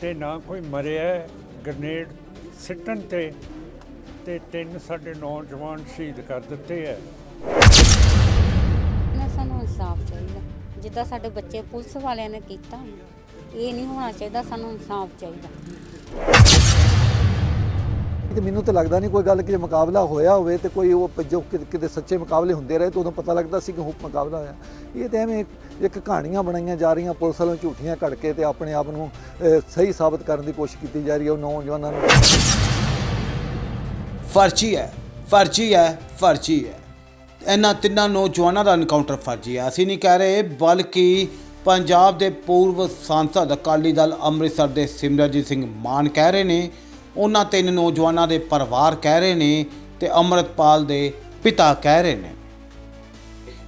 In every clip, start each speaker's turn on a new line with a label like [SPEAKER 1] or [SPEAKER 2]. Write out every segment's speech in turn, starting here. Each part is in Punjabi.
[SPEAKER 1] ਤੇ ਨਾ ਕੋਈ ਮਰਿਆ ਹੈ। ਗ੍ਰਨੇਡ ਸਿੱਟਣ ਤੇ ਤੇ ਤਿੰਨ ਸਾਡੇ ਨੌਜਵਾਨ ਸ਼ਹੀਦ ਕਰ ਦਿੱਤੇ ਹੈ
[SPEAKER 2] ਨਾ ਸਾਨੂੰ ਇਨਸਾਫ ਚਾਹੀਦਾ ਜਿੱਦਾਂ ਸਾਡੇ ਬੱਚੇ ਪੁਲਿਸ ਵਾਲਿਆਂ ਨੇ ਕੀਤਾ ਇਹ ਨਹੀਂ ਹੋਣਾ ਚਾਹੀਦਾ ਸਾਨੂੰ ਇਨਸਾਫ ਚਾਹੀਦਾ
[SPEAKER 3] ਤੇ ਮੈਨੂੰ ਤਾਂ ਲੱਗਦਾ ਨਹੀਂ ਕੋਈ ਗੱਲ ਕਿ ਜੇ ਮੁਕਾਬਲਾ ਹੋਇਆ ਹੋਵੇ ਤੇ ਕੋਈ ਉਹ ਜੋ ਕਿਤੇ ਸੱਚੇ ਮੁਕਾਬਲੇ ਹੁੰਦੇ ਰਹੇ ਤਾਂ ਉਦੋਂ ਪਤਾ ਲੱਗਦਾ ਸੀ ਕਿ ਉਹ ਮੁਕਾਬਲਾ ਹੋਇਆ। ਇਹ ਤਾਂ ਐਵੇਂ ਇੱਕ ਕਹਾਣੀਆਂ ਬਣਾਈਆਂ ਜਾ ਰਹੀਆਂ, ਪੁਲਿਸ ਵੱਲੋਂ ਝੂਠੀਆਂ ਘੜ ਕੇ ਤੇ ਆਪਣੇ ਆਪ ਨੂੰ ਸਹੀ ਸਾਬਤ ਕਰਨ ਦੀ ਕੋਸ਼ਿਸ਼ ਕੀਤੀ ਜਾ ਰਹੀ ਹੈ ਉਹ ਨੌਜਵਾਨਾਂ ਨੂੰ।
[SPEAKER 4] ਫਰਜ਼ੀ ਹੈ ਫਰਜ਼ੀ ਹੈ ਫਰਜ਼ੀ ਹੈ। ਇਹਨਾਂ ਤਿੰਨਾਂ ਨੌਜਵਾਨਾਂ ਦਾ ਐਨਕਾਊਂਟਰ ਫਰਜ਼ੀ ਹੈ। ਅਸੀਂ ਨਹੀਂ ਕਹਿ ਰਹੇ, ਬਲਕਿ ਪੰਜਾਬ ਦੇ ਪੂਰਵ ਸਾਂਸਦ ਅਕਾਲੀ ਦਲ ਅੰਮ੍ਰਿਤਸਰ ਦੇ ਸਿਮਰਜੀਤ ਸਿੰਘ ਮਾਨ ਕਹਿ ਰਹੇ ਨੇ ਉਹਨਾਂ ਤਿੰਨ ਨੌਜਵਾਨਾਂ ਦੇ ਪਰਿਵਾਰ ਕਹਿ ਰਹੇ ਨੇ ਤੇ ਅੰਮ੍ਰਿਤਪਾਲ ਦੇ ਪਿਤਾ ਕਹਿ ਰਹੇ ਨੇ।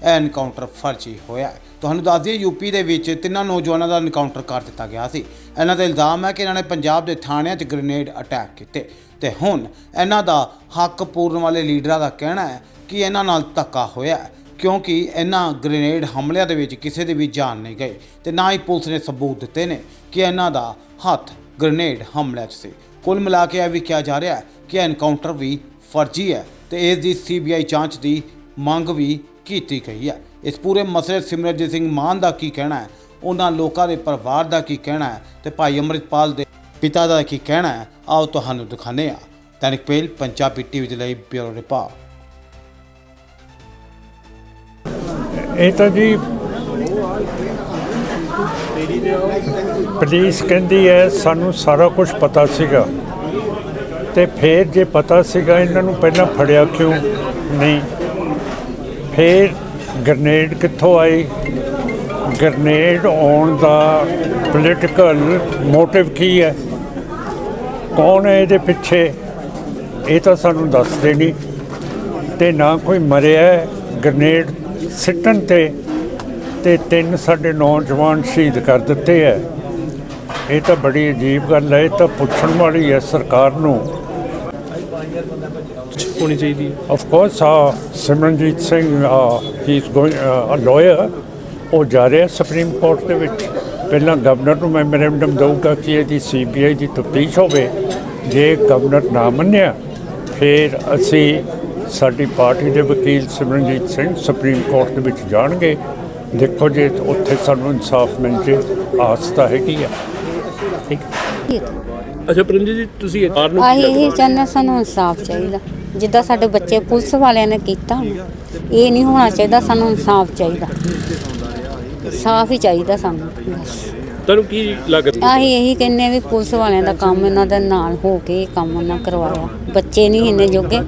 [SPEAKER 4] ਇਹ ਐਨਕਾਊਂਟਰ ਫਰਜ਼ੀ ਹੋਇਆ ਤੁਹਾਨੂੰ ਦੱਸ ਦਈਏ ਯੂਪੀ ਦੇ ਵਿੱਚ ਤਿੰਨਾਂ ਨੌਜਵਾਨਾਂ ਦਾ ਐਨਕਾਊਂਟਰ ਕਰ ਦਿੱਤਾ ਗਿਆ ਸੀ। ਇਹਨਾਂ ਦਾ ਇਲਜ਼ਾਮ ਹੈ ਕਿ ਇਹਨਾਂ ਨੇ ਪੰਜਾਬ ਦੇ ਥਾਣਿਆਂ 'ਚ ਗ੍ਰੇਨੇਡ ਅਟੈਕ ਕੀਤੇ। ਤੇ ਹੁਣ ਇਹਨਾਂ ਦਾ ਹੱਕ ਪੂਰਨ ਵਾਲੇ ਲੀਡਰਾਂ ਦਾ ਕਹਿਣਾ ਹੈ ਕਿ ਇਹਨਾਂ ਨਾਲ ਧੱਕਾ ਹੋਇਆ ਕਿਉਂਕਿ ਇਹਨਾਂ ਗ੍ਰੇਨੇਡ ਹਮਲਿਆਂ ਦੇ ਵਿੱਚ ਕਿਸੇ ਦੀ ਵੀ ਜਾਨ ਨਹੀਂ ਗਈ ਤੇ ਨਾ ਹੀ ਪੁਲਿਸ ਨੇ ਸਬੂਤ ਦਿੱਤੇ ਨੇ ਕਿ ਇਹਨਾਂ ਦਾ ਹੱਥ ਗ੍ਰੇਨੇਡ ਹਮਲਿਆਂ 'ਚ ਸੀ। ਕੁੱਲ ਮਿਲਾ ਕੇ ਇਹ ਵੀ ਕਿਹਾ ਜਾ ਰਿਹਾ ਹੈ ਕਿ ਐਨਕਾਊਂਟਰ ਵੀ ਫਰਜ਼ੀ ਹੈ ਤੇ ਇਸ ਦੀ ਸੀਬੀਆਈ ਜਾਂਚ ਦੀ ਮੰਗ ਵੀ ਕੀਤੀ ਗਈ ਹੈ। ਇਸ ਪੂਰੇ ਮਸਲੇ 'ਚ ਸਿਮਰਜੀਤ ਸਿੰਘ ਮਾਨ ਦਾ ਕੀ ਕਹਿਣਾ ਹੈ? ਉਹਨਾਂ ਲੋਕਾਂ ਦੇ ਪਰਿਵਾਰ ਦਾ ਕੀ ਕਹਿਣਾ ਹੈ? ਤੇ ਭਾਈ ਅੰਮ੍ਰਿਤਪਾਲ ਦੇ ਪਿਤਾ ਦਾ ਕੀ ਕਹਿਣਾ ਹੈ? ਆਓ ਤੁਹਾਨੂੰ ਦਿਖਾਉਂਦੇ ਹਾਂ। ਦੈਨਿਕ ਪੇਲ ਪੰਜਾਬੀ ਟੀਵੀ ਦੇ ਲਈ ਬਿਊਰੋ ਰਿਪੋਰਟ।
[SPEAKER 1] ਇਹ ਤਾਂ ਜੀ ਪੁਲਿਸ ਕਹਿੰਦੀ ਹੈ, ਸਾਨੂੰ ਸਾਰਾ ਕੁਝ ਪਤਾ ਸੀਗਾ। ਤੇ ਫਿਰ ਜੇ ਪਤਾ ਸੀਗਾ, ਇਹਨਾਂ ਨੂੰ ਪਹਿਲਾਂ ਫੜਿਆ ਕਿਉਂ ਨਹੀਂ? ਫਿਰ ਗ੍ਰਨੇਡ ਕਿੱਥੋਂ ਆਈ ਗ੍ਰਨੇਡ ਆਉਣ ਦਾ ਪੋਲੀਟੀਕਲ ਮੋਟਿਵ ਕੀ ਹੈ? ਕੌਣ ਹੈ ਇਹਦੇ ਪਿੱਛੇ? ਇਹ ਤਾਂ ਸਾਨੂੰ ਦੱਸਦੇ ਨਹੀਂ। ਤੇ ਨਾ ਕੋਈ ਮਰਿਆ ਹੈ। ਗ੍ਰਨੇਡ ਸਿੱਟਣ ਤੇ। ਤੇ ਤਿੰਨ ਸਾਡੇ ਨੌਜਵਾਨ ਸ਼ਹੀਦ ਕਰ ਦਿੱਤੇ ਹੈ ਇਹ ਤਾਂ ਬੜੀ ਅਜੀਬ ਗੱਲ ਹੈ ਇਹ ਤਾਂ ਪੁੱਛਣ ਵਾਲੀ ਹੈ ਸਰਕਾਰ ਨੂੰ।
[SPEAKER 5] ਹੋਣੀ ਚਾਹੀਦੀ
[SPEAKER 1] ਆਫ ਕੋਰਸ ਆ Simranjeet Singh he is going a liar ਉਹ ਜਾ ਰਿਹਾ ਸੁਪਰੀਮ ਕੋਰਟ ਦੇ ਵਿੱਚ। ਪਹਿਲਾਂ ਗਵਰਨਰ ਨੂੰ ਮੈਮੋਰੈਂਡਮ ਦਊਗਾ ਕਿ ਇਹਦੀ ਸੀਬੀਆਈ ਦੀ ਤਫਤੀਸ਼ ਹੋਵੇ। ਜੇ ਗਵਰਨਰ ਨਾ ਮੰਨਿਆ ਫਿਰ ਅਸੀਂ ਸਾਡੀ ਪਾਰਟੀ ਦੇ ਵਕੀਲ ਸਿਮਰਨਜੀਤ ਸਿੰਘ ਸੁਪਰੀਮ ਕੋਰਟ ਦੇ ਵਿੱਚ ਜਾਣਗੇ। ਦੇਖੋ ਜੇ ਉੱਥੇ ਸਾਨੂੰ ਇਨਸਾਫ ਮਿਲ ਜੇ ਆਸ ਤਾਂ ਹੈਗੀ ਆ।
[SPEAKER 5] ਅੱਛਾ ਪਰਮਜੀਤ ਜੀ ਤੁਸੀਂ ਇਹ ਬਾਹਰ ਨੂੰ
[SPEAKER 2] ਆਹੀ ਇਹੀ ਚਾਹੁੰਦੇ ਸਾਨੂੰ ਇਨਸਾਫ ਚਾਹੀਦਾ। ਜਿੱਦਾਂ ਸਾਡੇ ਬੱਚੇ ਪੁਲਿਸ ਵਾਲਿਆਂ ਨੇ ਕੀਤਾ ਇਹ ਨਹੀਂ ਹੋਣਾ ਚਾਹੀਦਾ ਸਾਨੂੰ ਇਨਸਾਫ ਚਾਹੀਦਾ। ਸਾਫ਼ ਹੀ ਚਾਹੀਦਾ ਸਾਨੂੰ ਬਸ।
[SPEAKER 5] ਤੁਹਾਨੂੰ ਕੀ ਲੱਗਦਾ?
[SPEAKER 2] ਆਹੀ ਇਹੀ ਕਹਿੰਨੇ ਵੀ ਪੁਲਿਸ ਵਾਲਿਆਂ ਦਾ ਕੰਮ ਇਹਨਾਂ ਦੇ ਨਾਲ ਹੋ ਕੇ ਇਹ ਕੰਮ ਉਹਨਾਂ ਕਰਵਾਇਆ। ਬੱਚੇ ਨਹੀਂ ਇੰਨੇ ਜੋਗੇ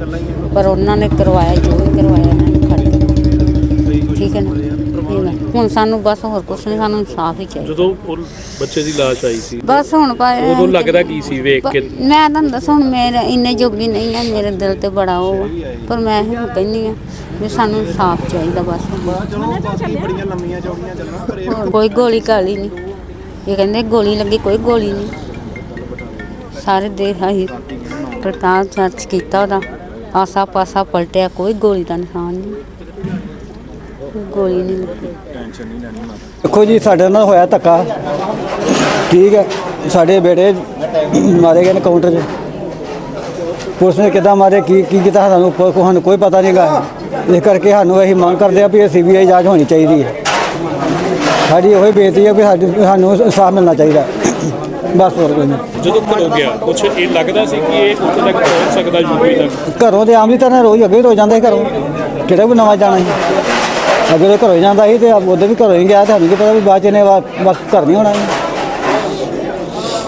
[SPEAKER 2] ਪਰ ਉਹਨਾਂ ਨੇ ਕਰਵਾਇਆ ਜੋ ਵੀ ਕਰਵਾਇਆ ਇਹਨਾਂ ਨੇ ਖੜ ਕੇ। ਠੀਕ ਹੈ ਨਾ ਇਹ ਗੱਲ। ਹੁਣ ਸਾਨੂੰ ਬਸ ਹੋਰ ਕੁਛ ਨਹੀਂ ਸਾਨੂੰ ਇਨਸਾਫ ਹੀ ਚਾਹੀਦਾ।
[SPEAKER 5] ਜਦੋਂ ਉਹ ਬੱਚੇ ਦੀ ਲਾਸ਼ ਆਈ ਸੀ
[SPEAKER 2] ਬਸ ਹੁਣ ਪਾ
[SPEAKER 5] ਉਦੋਂ ਲੱਗਦਾ ਕੀ ਸੀ ਵੇਖ ਕੇ?
[SPEAKER 2] ਮੈਂ ਤੁਹਾਨੂੰ ਦੱਸਾਂ ਹੁਣ ਮੇਰੇ ਇੰਨੇ ਜੋਗੀ ਨਹੀਂ ਆ ਮੇਰੇ ਦਿਲ ਤੇ ਬੜਾ ਉਹ ਆ। ਪਰ ਮੈਂ ਇਹ ਕਹਿੰਨੀ ਆ ਵੀ ਸਾਨੂੰ ਇਨਸਾਫ ਚਾਹੀਦਾ ਬਸ। ਹੋਰ ਕੋਈ ਗੋਲੀ ਕਾਲੀ ਨਹੀਂ ਇਹ ਕਹਿੰਦੇ ਗੋਲੀ ਲੱਗੀ ਕੋਈ ਗੋਲੀ ਨਹੀਂ ਸਾਰੇ ਦੇਖ ਆਹੀ ਪ੍ਰਤਾਪ ਚਰਚ ਕੀਤਾ ਉਹਦਾ। ਆਸਾ ਪਾਸਾ ਪਲਟਿਆ ਕੋਈ ਗੋਲੀ ਦਾ ਨਿਸ਼ਾਨ ਨਹੀਂ ਗੋਲੀ ਨਹੀਂ ਲੱਗੀ।
[SPEAKER 6] ਦੇਖੋ ਜੀ ਸਾਡੇ ਨਾਲ ਹੋਇਆ ਧੱਕਾ। ਠੀਕ ਹੈ ਸਾਡੇ ਬੇੜੇ ਮਾਰੇ ਗਏ ਨੇ ਕਾਊਂਟਰ 'ਚ। ਪੁਲਿਸ ਨੇ ਕਿੱਦਾਂ ਮਾਰੇ ਕੀ ਕੀ ਕੀਤਾ ਸਾਨੂੰ ਕੋਈ ਸਾਨੂੰ ਕੋਈ ਪਤਾ ਨਹੀਂਗਾ। ਇਸ ਕਰਕੇ ਸਾਨੂੰ ਅਸੀਂ ਮੰਗ ਕਰਦੇ ਆ ਵੀ ਇਹ ਸੀਬੀਆਈ ਜਾਂਚ ਹੋਣੀ ਚਾਹੀਦੀ ਹੈ। ਸਾਡੀ ਉਹੀ ਬੇਨਤੀ ਹੈ ਵੀ ਸਾਡੀ ਸਾਨੂੰ ਇਨਸਾਫ ਮਿਲਣਾ ਚਾਹੀਦਾ। ਬਸ ਹੋਰ ਕੋਈ ਨਹੀਂ।
[SPEAKER 5] ਜਦੋਂ ਘਰੋਂ ਗਿਆ ਕੁਛ ਇਹ ਲੱਗਦਾ ਸੀ ਕਿ ਇਹ ਉੱਥੇ ਤੱਕ ਪਹੁੰਚ ਸਕਦਾ ਯੂਪੀ ਤੱਕ?
[SPEAKER 6] ਘਰੋਂ ਤੇ ਆਮ ਦੀ ਤਰ੍ਹਾਂ ਰੋਜ਼ ਅੱਗੇ ਰੋ ਜਾਂਦਾ ਸੀ ਘਰੋਂ। ਕਿਹੜਾ ਵੀ ਨਵਾਂ ਜਾਣਾ ਸੀ? ਅੱਗੇ ਤਾਂ ਘਰੋਂ ਹੀ ਜਾਂਦਾ ਸੀ ਤੇ ਉਹਦੇ ਵੀ ਘਰੋਂ ਹੀ ਗਿਆ ਤੇ ਸਾਨੂੰ ਕੀ ਪਤਾ ਵੀ ਬਾਅਦ ਚ ਇਹਨੇ ਵਾ- ਬਸ ਘਰ ਨਹੀਂ ਹੋਣਾ।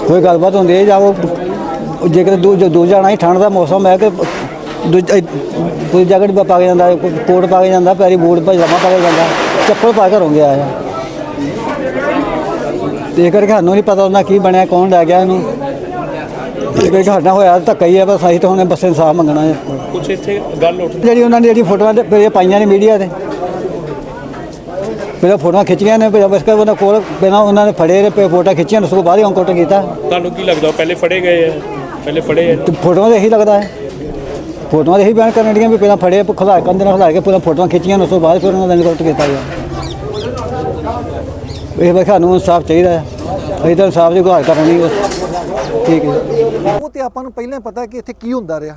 [SPEAKER 6] ਕੋਈ ਗੱਲਬਾਤ ਹੁੰਦੀ ਹੈ ਜਾਂ ਉਹ ਜੇ ਕਿਤੇ ਦੂਰ ਦੂਰ ਜਾਣਾ ਸੀ ਠੰਡ ਦਾ ਮੌਸਮ ਹੈ ਕਿ ਕੋਈ ਜੈਕਟ ਪਾ ਕੇ ਜਾਂਦਾ ਕੋਟ ਪਾ ਕੇ ਜਾਂਦਾ ਪੈਰੀ ਬੂਟ ਪਜਾਮਾ ਪਾ ਕੇ ਜਾਂਦਾ ਚੱਪਲ ਪਾ ਕੇ ਘਰੋਂ ਗਿਆ ਆ ਤੇ ਇਹ ਕਰਕੇ ਸਾਨੂੰ ਨਹੀਂ ਪਤਾ ਉਹਨਾਂ ਕੀ ਬਣਿਆ ਕੌਣ ਲੈ ਗਿਆ ਇਹਨੂੰ। ਇਹ ਕਰਕੇ ਸਾਡਾ ਹੋਇਆ ਧੱਕਾ ਹੀ ਹੈ ਬਸ ਅਸੀਂ ਤਾਂ ਹੁਣ ਬਸ ਇਨਸਾਫ ਮੰਗਣਾ ਹੈ।
[SPEAKER 5] ਕੁਛ ਇੱਥੇ ਗੱਲ ਉੱਠ
[SPEAKER 6] ਜਿਹੜੀ ਉਹਨਾਂ ਨੇ ਜਿਹੜੀ ਫੋਟੋਆਂ ਪਾਈਆਂ ਨੇ ਮੀਡੀਆ ਤੇ। ਪਹਿਲਾਂ ਫੋਟੋਆਂ ਖਿੱਚੀਆਂ ਨੇ ਫਿਰ ਬਸ ਕਰ ਉਹਨਾਂ ਕੋਲ ਪਹਿਲਾਂ ਉਹਨਾਂ ਨੇ ਫੜੇ ਨੇ ਫਿਰ ਫੋਟੋਆਂ ਖਿੱਚੀਆਂ ਉਸ ਤੋਂ ਬਾਅਦ ਹੀ ਅੰਕੁਟ ਕੀਤਾ।
[SPEAKER 5] ਤੁਹਾਨੂੰ ਕੀ ਲੱਗਦਾ ਉਹ ਪਹਿਲੇ ਫੜੇ ਗਏ ਆ? ਪਹਿਲੇ ਫੜੇ ਆ?
[SPEAKER 6] ਤੇ ਫੋਟੋਆਂ ਤੇ ਇਹੀ ਲੱਗਦਾ ਹੈ। ਫੋਟੋਆਂ ਤੇ ਇਹੀ ਬਿਆਨ ਕਰਨ ਦੀਆਂ ਵੀ ਪਹਿਲਾਂ ਫੜੇ ਖੁਲਾ ਕੰਦੇ ਨਾਲ ਖਿਲਾ ਕੇ ਪਹਿਲਾਂ ਫੋਟੋਆਂ ਖਿੱਚੀਆਂ ਉਸ ਤੋਂ ਬਾਅਦ ਫਿਰ ਉਹਨਾਂ ਦਾ ਅੰਕੁਟ ਕੀਤਾ ਗਿਆ ਇਹ ਵੇ ਸਾਨੂੰ ਇਨਸਾਫ ਚਾਹੀਦਾ ਹੈ। ਅਸੀਂ ਤਾਂ ਇਨਸਾਫ ਦੀ ਗੁਹਾਰ ਕਰਨੀ ਬਸ ਠੀਕ ਹੈ।
[SPEAKER 3] ਉਹ ਤੇ ਆਪਾਂ ਨੂੰ ਪਹਿਲਾਂ ਹੀ ਪਤਾ ਕਿ ਇੱਥੇ ਕੀ ਹੁੰਦਾ ਰਿਹਾ।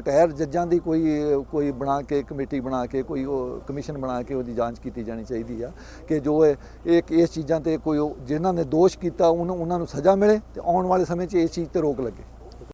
[SPEAKER 3] ਰਿਟਾਇਰ ਜੱਜਾਂ ਦੀ ਕੋਈ ਕੋਈ ਬਣਾ ਕੇ, ਕਮੇਟੀ ਬਣਾ ਕੇ, ਕੋਈ ਉਹ ਕਮਿਸ਼ਨ ਬਣਾ ਕੇ ਉਹਦੀ ਜਾਂਚ ਕੀਤੀ ਜਾਣੀ ਚਾਹੀਦੀ ਆ ਕਿ ਜੋ ਇਹ ਇਸ ਚੀਜ਼ਾਂ ਤੇ ਕੋਈ ਉਹ, ਜਿਨ੍ਹਾਂ ਨੇ ਦੋਸ਼ ਕੀਤਾ ਉਹਨੂੰ ਉਹਨਾਂ ਨੂੰ ਸਜ਼ਾ ਮਿਲੇ ਤੇ ਆਉਣ ਵਾਲੇ ਸਮੇਂ 'ਚ ਇਸ ਚੀਜ਼ ਤੇ ਰੋਕ ਲੱਗੇ।